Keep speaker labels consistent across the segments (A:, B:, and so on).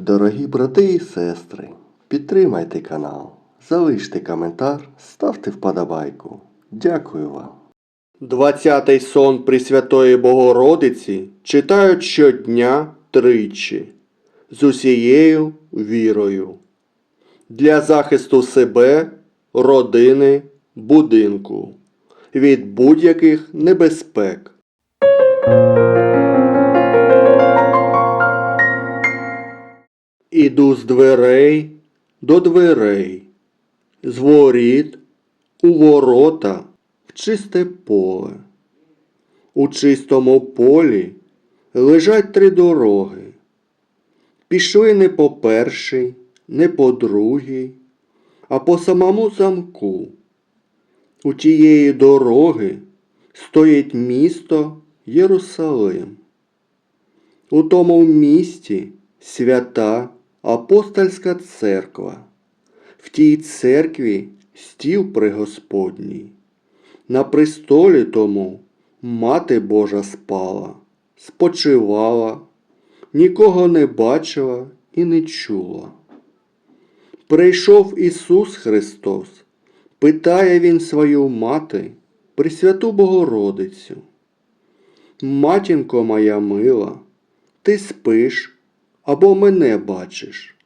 A: Дорогі брати і сестри, підтримайте канал, залиште коментар, ставте вподобайку. Дякую вам.
B: Двадцятий сон Пресвятої Богородиці читають щодня тричі з усією вірою для захисту себе, родини, будинку від будь-яких небезпек. Іду з дверей до дверей, з воріт у ворота в чисте поле. У чистому полі лежать три дороги. Пішли не по першій, не по другій, а по самому замку. У тієї дороги стоїть місто Єрусалим. У тому місті свята апостольська церква. В тій церкві стіл пригосподній. На престолі тому мати Божа спала, спочивала, нікого не бачила і не чула. Прийшов Ісус Христос, питає Він свою мати, Пресвяту Богородицю. Матінко моя мила, ти спиш або мене бачиш.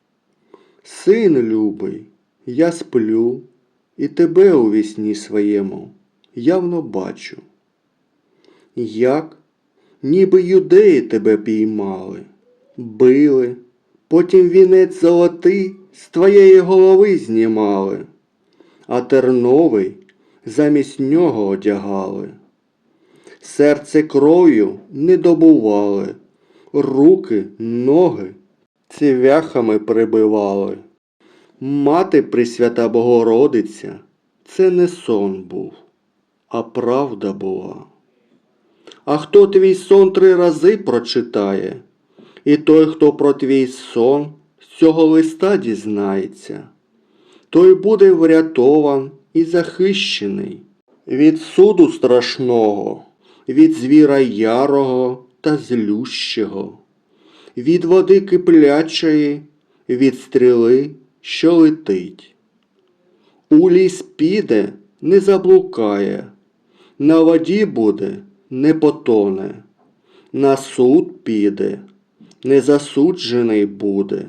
B: Син любий, я сплю, і тебе у вісні своєму явно бачу. Як, ніби юдеї тебе піймали, били, потім вінець золотий з твоєї голови знімали, а терновий замість нього одягали. Серце кров'ю не добували, руки, ноги цвяхами прибивали. Мати Пресвята Богородиця, це не сон був, а правда була. А хто твій сон три рази прочитає, і той, хто про твій сон з цього листа дізнається, той буде врятован і захищений від суду страшного, від звіра ярого та злющого, від води киплячої, від стріли, що летить. У ліс піде, не заблукає, на воді буде, не потоне, на суд піде, не засуджений буде.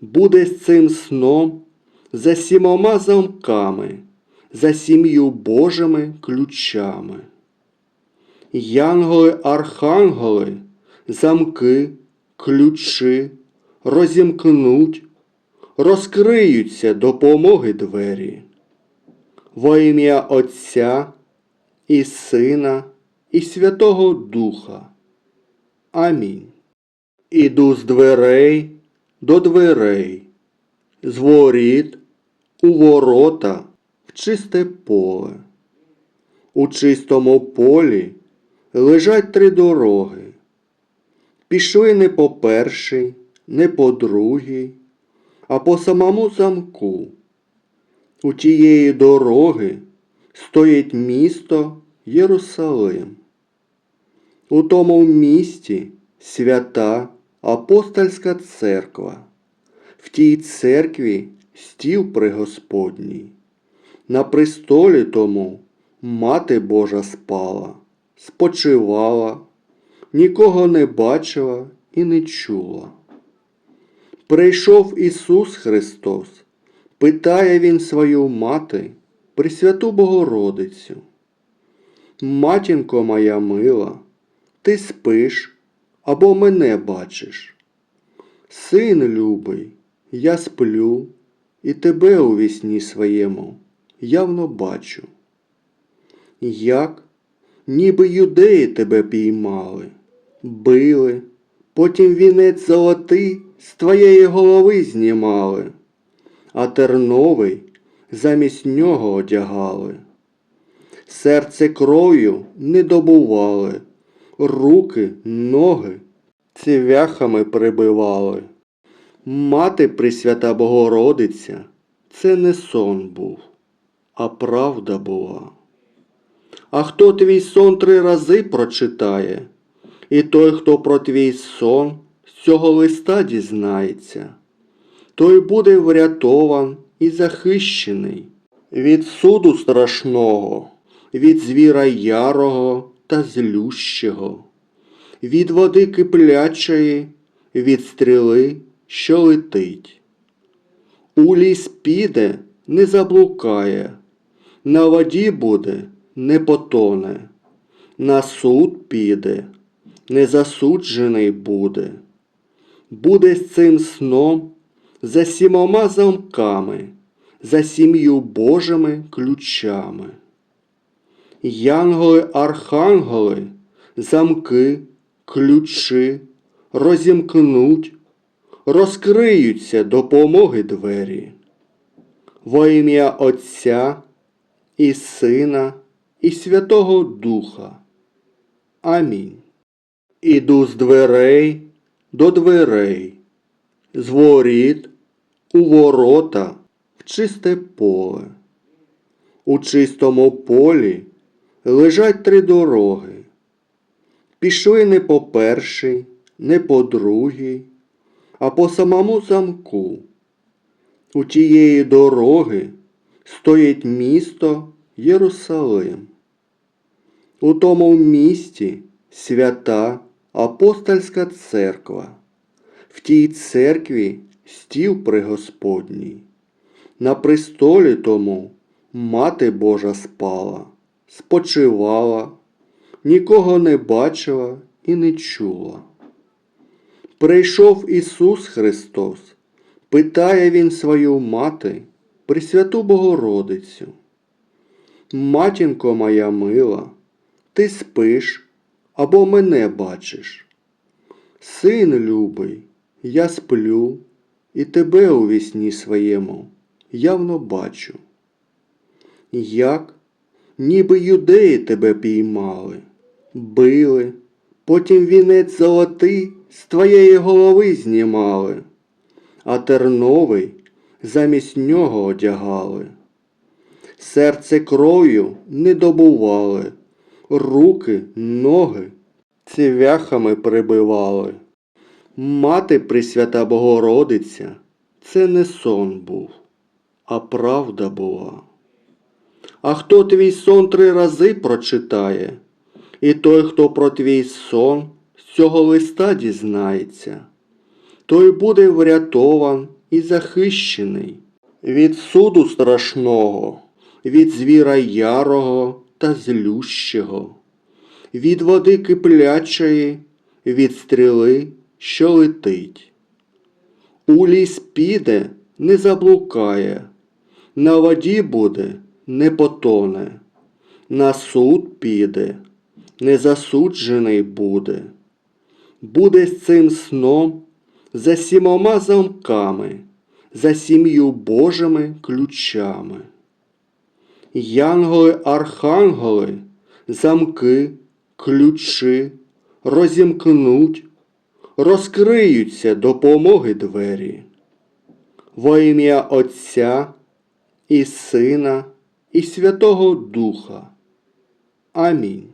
B: Буде з цим сном за сімома замками, за сім'ю Божими ключами. Янголи, архангели, замки, ключі розімкнуть, розкриються допомоги двері. Во ім'я Отця і Сина, і Святого Духа. Амінь. Іду з дверей до дверей, з воріт у ворота в чисте поле. У чистому полі лежать три дороги. Пішли не по першій, не по другій, а по самому замку. У тієї дороги стоїть місто Єрусалим. У тому місті свята апостольська церква. В тій церкві стіл пригосподній. На престолі тому мати Божа спала, спочивала, нікого не бачила і не чула. Прийшов Ісус Христос, питає Він свою мати, Пресвяту Богородицю. Матінко моя мила, ти спиш або мене бачиш. Син любий, я сплю, і тебе у вісні своєму явно бачу. Як, ніби юдеї тебе піймали, били, потім вінець золотий з твоєї голови знімали, а терновий замість нього одягали. Серце кров'ю не добували, руки, ноги цвяхами прибивали. Мати Пресвята Богородиця, це не сон був, а правда була. А хто твій сон три рази прочитає, і той, хто про твій сон з цього листа дізнається, той буде врятован і захищений від суду страшного, від звіра ярого та злющого, від води киплячої, від стріли, що летить. У ліс піде, не заблукає, на воді буде, не потоне, на суд піде, не засуджений буде. Буде з цим сном за сімома замками, за сім'ю Божими ключами. Янголи, архангели, замки, ключі розімкнуть, розкриються допомоги двері. Во ім'я Отця і Сина, і Святого Духа. Амінь. Іду з дверей до дверей, з воріт у ворота в чисте поле. У чистому полі лежать три дороги. Пішли не по першій, не по другій, а по самому замку. У тієї дороги стоїть місто Єрусалим. У тому місті свята апостольська церква. В тій церкві стіл пригосподній. На престолі тому мати Божа спала, спочивала, нікого не бачила і не чула. Прийшов Ісус Христос, питає Він свою мати, Пресвяту Богородицю. Матінко моя мила, ти спиш або мене бачиш. Син любий, я сплю, і тебе у вісні своєму явно бачу. Як, ніби юдеї тебе піймали, били, потім вінець золотий з твоєї голови знімали, а терновий замість нього одягали. Серце кров'ю не добували, руки, ноги цвяхами прибивали. Мати Пресвята Богородиця, це не сон був, а правда була. А хто твій сон три рази прочитає, і той, хто про твій сон з цього листа дізнається, той буде врятован і захищений від суду страшного, від звіра ярого та злющого, від води киплячої, від стріли, що летить. У ліс піде, не заблукає, на воді буде, не потоне, на суд піде, не засуджений буде. Буде з цим сном за сімома замками, за сім'ю Божими ключами. Янголи, архангели, замки, ключі розімкнуть, розкриються допомоги двері. Во ім'я Отця і Сина, і Святого Духа. Амінь.